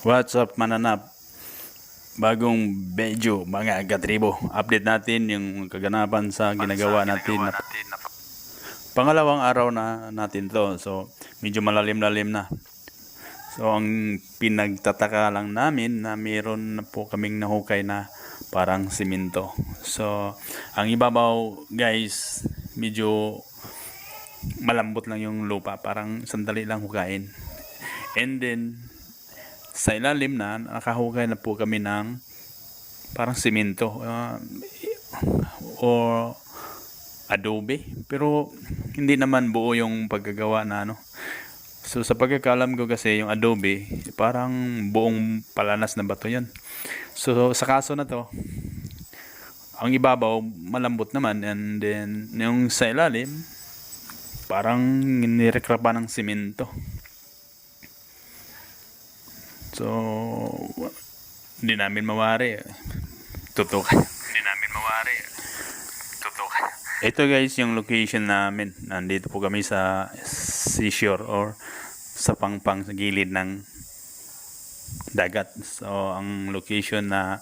What's up mananap? Bagong medyo mga katribo. Update natin yung kaganapan sa ginagawa natin. Na, pangalawang araw na natin to. So medyo malalim-lalim na. So ang pinagtataka lang namin na meron na po kaming nahukay na parang simento. So ang ibabaw guys medyo malambot lang yung lupa. Parang sandali lang hukain. And then sa ilalim na nakahukay na po kami ng parang simento uh, or adobe. Pero hindi naman buo yung paggagawa na ano. So sa pagkakalam ko kasi yung adobe parang buong palanas na bato yan so sa kaso na to ang ibabaw malambot naman. And then yung sa ilalim parang nirekrapa ng simento So, hindi namin mawari. Tutukan. Hindi namin mawari. Tutukan. Ito guys, yung location namin. Nandito po kami sa seashore or sa pangpang sa gilid ng dagat. So, ang location na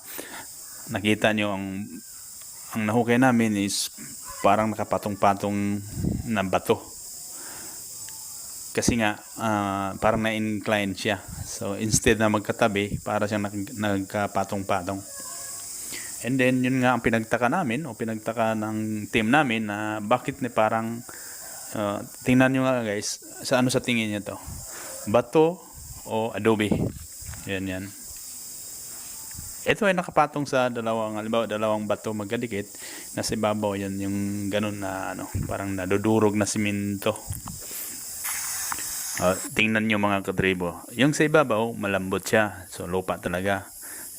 nakita nyo, ang, ang nahukay namin is parang nakapatong-patong na bato kasi nga ah, parang na-incline siya. So instead na magkatabi, para siyang nag- nagkapatong-patong. And then yun nga ang pinagtaka namin o pinagtaka ng team namin na bakit ni parang ah, tingnan nyo nga guys, sa ano sa tingin niyo to? Bato o adobe? Yan yan. Ito ay nakapatong sa dalawang, halimbawa dalawang bato magkadikit, nasa ibabaw yan yung ganun na ano, parang nadudurog na simento. Ah, tingnan nyo mga katribo. Yung sa ibabaw, malambot siya. So, lupa talaga.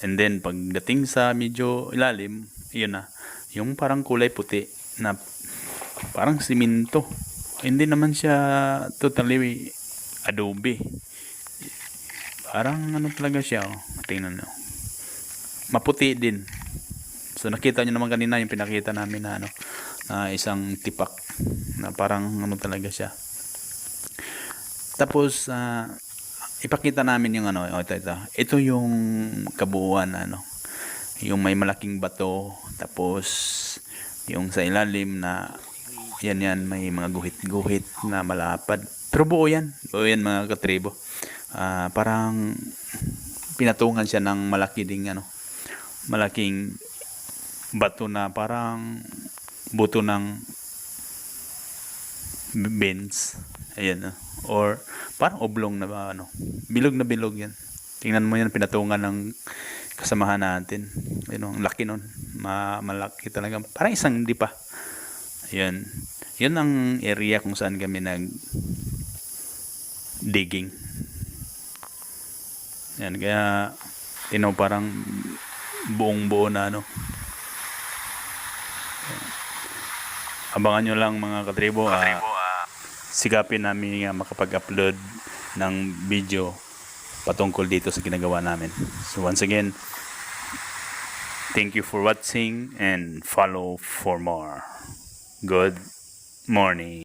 And then, pagdating sa medyo ilalim, yun na. Yung parang kulay puti na parang simento. Hindi naman siya totally adobe. Parang ano talaga siya. Oh. Tingnan nyo. Maputi din. So, nakita nyo naman kanina yung pinakita namin na ano, na isang tipak na parang ano talaga siya. Tapos, ah, ipakita namin yung ano, oh, ito, ito. Ito yung kabuuan, ano. Yung may malaking bato, tapos yung sa ilalim na yan yan, may mga guhit-guhit na malapad. Pero buo yan. Buo yan mga katribo. Ah, parang pinatungan siya ng malaki ding ano, malaking bato na parang buto ng beans. Ayan, no? Or, parang oblong na ano? Bilog na bilog yan. Tingnan mo yan, pinatungan ng kasamahan natin. Ayun, ang laki nun. Ma malaki talaga. Parang isang di pa. Ayan. Yan ang area kung saan kami nag digging. Yan, kaya, tinaw parang buong buo na, ano, abangan nyo lang mga katribo. ah, sigapin namin nga makapag-upload ng video patungkol dito sa ginagawa namin. So once again, thank you for watching and follow for more. Good morning.